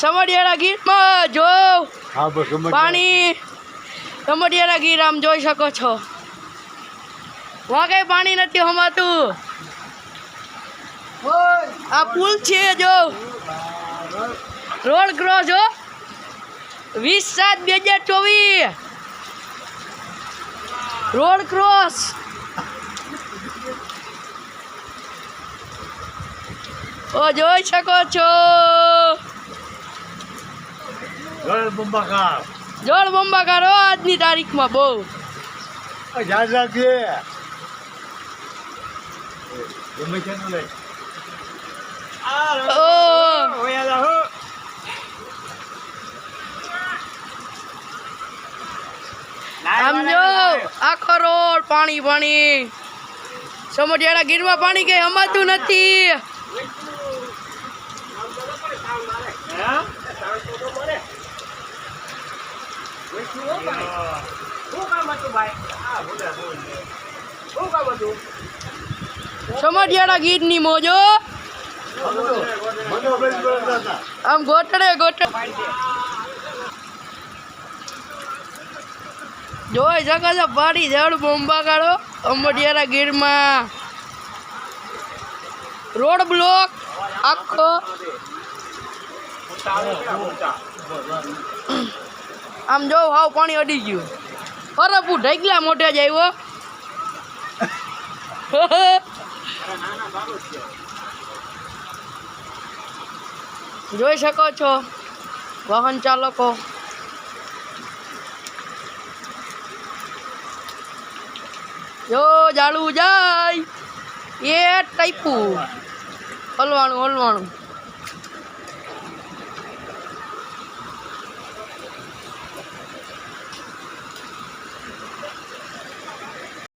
સમડિયાળા ગીરમાં જો હા પાણી. સમડિયાળા ગીર આમ જોઈ શકો છો. વા કઈ પાણી નથી હમાતું. આ પુલ છે જો. રોડ ક્રોસ જો વીસ સાત બે હજાર ચોવીસ. Road cross. ઓ જોઈ શકો છો. જળ બંબાકાર જોડ બંબાકારો આજની તારીખમાં બહુ. યાદ રાખજે. ગમે છે ને લે ઓ. આખો રોડ પાણી પાણી સમઢિયાળા ગીરમાં પાણી કઈ હમાતું નથી. સમઢિયાળા ગીરની મોજો મનોભાઈ બોલતા હતા? આમ ગોટડે ગોટડે જોઈ શકો છો પાડી જડ બોમ્બા કાઢો. અંબડિયારા ગીરમાં. રોડ બ્લોક આખો. આમ જો હાવ પાણી અડી ગયું. ફરપું ઢગલા મોઢે જ આવ્યો. જોઈ શકો છો, વાહન ચાલકો. જો જાળવું જાય. એ ટાઈપું. હલવાણું હલવાણું.